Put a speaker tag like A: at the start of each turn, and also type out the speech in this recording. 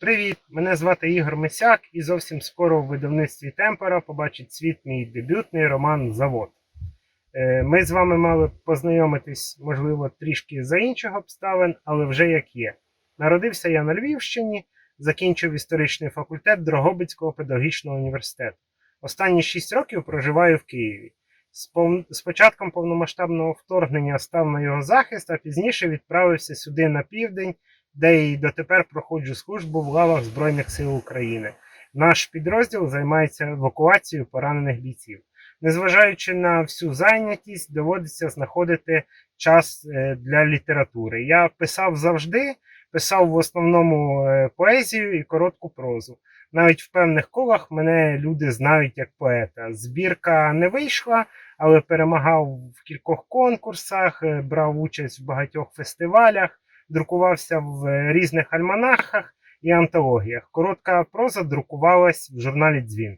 A: Привіт! Мене звати Ігор Мисяк, і зовсім скоро в видавництві Темпора побачить світ мій дебютний роман Завод. Е, Ми з вами мали познайомитись, можливо, трішки за інших обставин, але вже як є. Народився я на Львівщині, закінчив історичний факультет Дрогобицького педагогічного університету. Останні 6 років проживаю в Києві. З початком повномасштабного вторгнення став на його захист, а пізніше відправився сюди на південь де і дотепер проходжу службу в лавах Збройних сил України. Наш підрозділ займається евакуацією поранених бійців. Незважаючи на всю зайнятість, доводиться знаходити час е, для літератури. Я писав завжди, писав в основному е, поезію і коротку прозу. Навіть в певних колах мене люди знають як поета. Збірка не вийшла, але перемагав в кількох конкурсах, е, брав участь в багатьох фестивалях друкувався в різних альманахах і антологіях. Коротка проза друкувалась в журналі Дзвін.